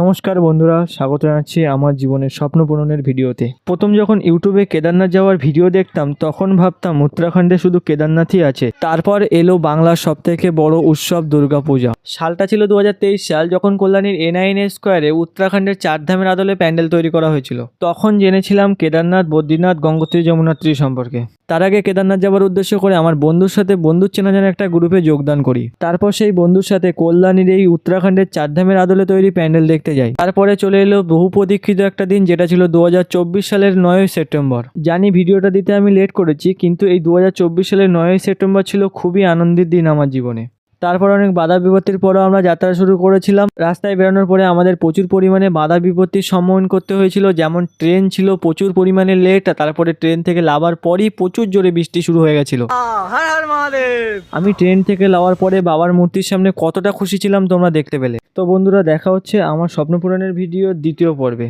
নমস্কার বন্ধুরা, স্বাগত জানাচ্ছি আমার জীবনের স্বপ্ন পূরণের ভিডিওতে। প্রথম যখন ইউটিউবে কেদারনাথ যাওয়ার ভিডিও দেখতাম, তখন ভাবতাম উত্তরাখণ্ডে শুধু কেদারনাথই আছে। তারপর এলো বাংলার সব থেকে বড় উৎসব দুর্গাপূজা। সালটা ছিল দু হাজার তেইশ সাল যখন কল্যাণীর এনআইএন স্কোয়ারে উত্তরাখণ্ডের চারধামের আদলে প্যান্ডেল তৈরি করা হয়েছিল। তখন জেনেছিলাম কেদারনাথ, বদ্রীনাথ, গঙ্গোত্রী যমুনাত্রী সম্পর্কে। তার আগে কেদারনাথ যাওয়ার উদ্দেশ্য করে আমার বন্ধুর সাথে বন্ধুর চেনা জানা একটা গ্রুপে যোগদান করি। তারপর সেই বন্ধুর সাথে কল্যাণীর এই উত্তরাখণ্ডের চারধামের আদলে তৈরি প্যান্ডেল দেখতে যাই। তারপরে চলে এলো বহু প্রতীক্ষিত একটা দিন, যেটা ছিল দু হাজার চব্বিশ সালের নয়ই সেপ্টেম্বর। জানি ভিডিওটা দিতে আমি লেট করেছি, কিন্তু এই দু হাজার চব্বিশ সালের নয়ই সেপ্টেম্বর ছিল খুবই আনন্দের দিন আমার জীবনে। তারপর অনেক বাধা বিপত্তির পরও আমরা যাত্রা শুরু করেছিলাম। রাস্তায় বেরোনোর পরে আমাদের প্রচুর পরিমাণে বাধা বিপত্তির সম্মুখীন করতে হয়েছিল, যেমন ট্রেন ছিল প্রচুর পরিমাণে লেট তারপরে ট্রেন থেকে লাভার পরই প্রচুর জোরে বৃষ্টি শুরু হয়ে গেছিল। আমি ট্রেন থেকে লাওয়ার পরে বাবার মূর্তির সামনে কতটা খুশি ছিলাম তোমরা দেখতে পেলে। তো বন্ধুরা, দেখা হচ্ছে আমার স্বপ্নপূরণের ভিডিও দ্বিতীয় পর্বে।